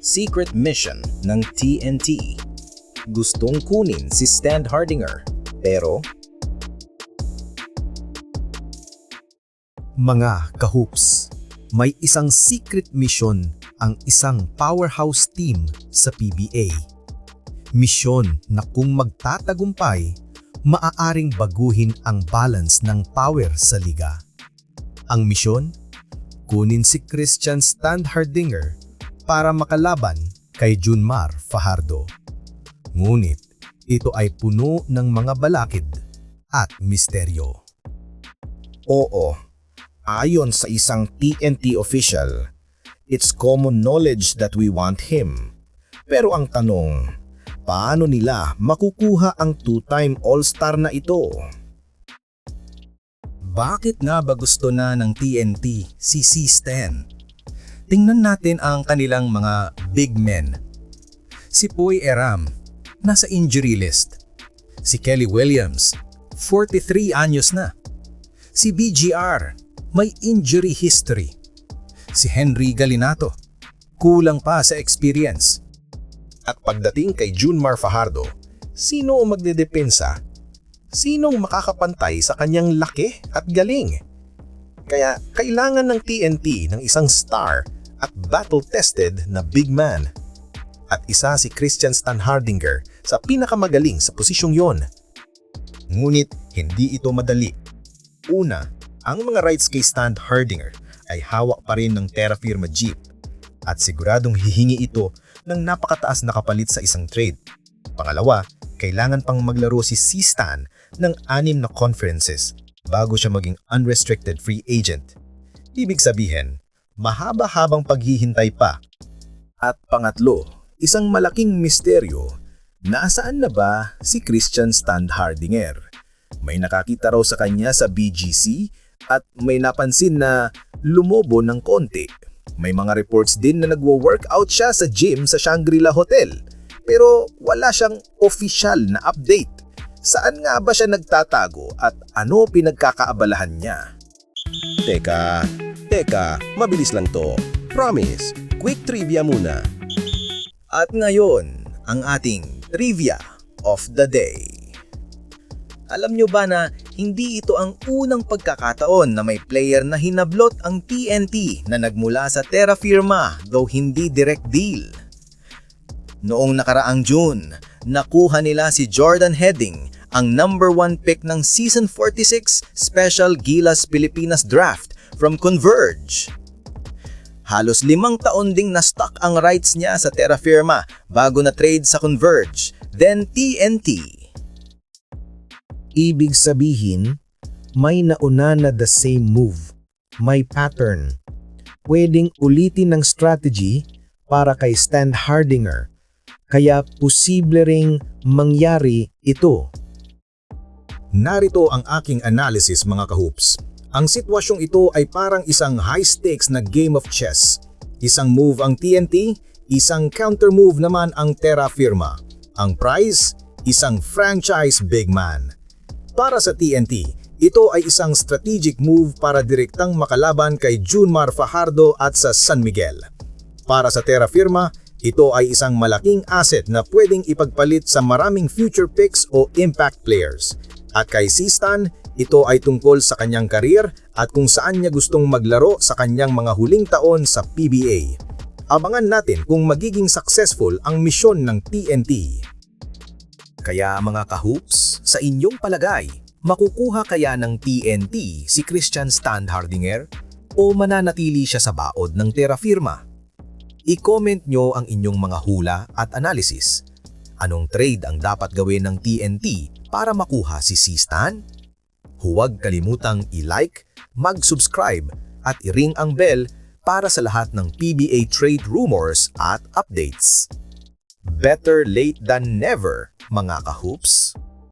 Secret mission ng TNT. Gustong kunin si Stan Hardinger, pero Mga kahoops, may isang secret mission ang isang powerhouse team sa PBA. Misyon na kung magtatagumpay, maaaring baguhin ang balance ng power sa liga. Ang misyon? Kunin si Christian Standhardinger para makalaban kay Junmar Fajardo. Ngunit ito ay puno ng mga balakid at misteryo. oo, ayon sa isang TNT official, it's common knowledge that we want him. Pero ang tanong, paano nila makukuha ang two-time All-Star na ito? Bakit nga ba gusto na ng TNT si C-Stan? Tingnan natin ang kanilang mga big men. Si Poy Eram, nasa injury list. Si Kelly Williams, 43 anyos na. Si BGR, may injury history. Si Henry Galinato, kulang pa sa experience. At pagdating kay Junmar Fajardo, sino ang magdedepensa? Sinong makakapantay sa kanyang laki at galing? Kaya kailangan ng TNT ng isang star at battle-tested na big man. At isa si Christian Stan Hardinger sa pinakamagaling sa posisyong yon. Ngunit hindi ito madali. Una, ang mga rights kay Stan Hardinger ay hawak pa rin ng Terra Firma Jeep at siguradong hihingi ito ng napakataas na kapalit sa isang trade. Pangalawa, kailangan pang maglaro si C-Stan ng anim na conferences bago siya maging unrestricted free agent. Ibig sabihin, mahaba-habang paghihintay pa. At pangatlo, isang malaking misteryo, nasaan na ba si Christian Stan Hardinger? May nakakita raw sa kanya sa BGC at may napansin na lumobo ng konti. May mga reports din na nagwo-workout siya sa gym sa Shangri-La Hotel. Pero wala siyang official na update. Saan nga ba siya nagtatago at ano pinagkakaabalahan niya? Teka, teka, mabilis lang to. Promise, quick trivia muna. At ngayon, ang ating trivia of the day. Alam nyo ba na hindi ito ang unang pagkakataon na may player na hinablot ang TNT na nagmula sa Terra Firma though hindi direct deal? Noong nakaraang June, nakuha nila si Jordan Heading, ang number 1 pick ng Season 46 Special Gilas Pilipinas Draft from Converge. Halos limang taon ding na-stock ang rights niya sa Terra Firma bago na trade sa Converge, then TNT. Ibig sabihin, may nauna na the same move. May pattern. Pwedeng ulitin ng strategy para kay Stan Hardinger. Kaya posible ring mangyari ito. Narito ang aking analysis mga kahoops. Ang sitwasyong ito ay parang isang high-stakes na game of chess. Isang move ang TNT, isang counter move naman ang Terra Firma. Ang prize, isang franchise big man. Para sa TNT, ito ay isang strategic move para direktang makalaban kay Junmar Fajardo at sa San Miguel. Para sa Terra Firma, ito ay isang malaking asset na pwedeng ipagpalit sa maraming future picks o impact players. At kay Sistan, ito ay tungkol sa kanyang karir at kung saan niya gustong maglaro sa kanyang mga huling taon sa PBA. Abangan natin kung magiging successful ang misyon ng TNT. Kaya mga kahoops, sa inyong palagay, makukuha kaya ng TNT si Christian Standhardinger o mananatili siya sa baod ng Terra Firma? I-comment nyo ang inyong mga hula at analysis. Anong trade ang dapat gawin ng TNT para makuha si C-Stan? Huwag kalimutang i-like, mag-subscribe at i-ring ang bell para sa lahat ng PBA trade rumors at updates. Better late than never, mga kahoops!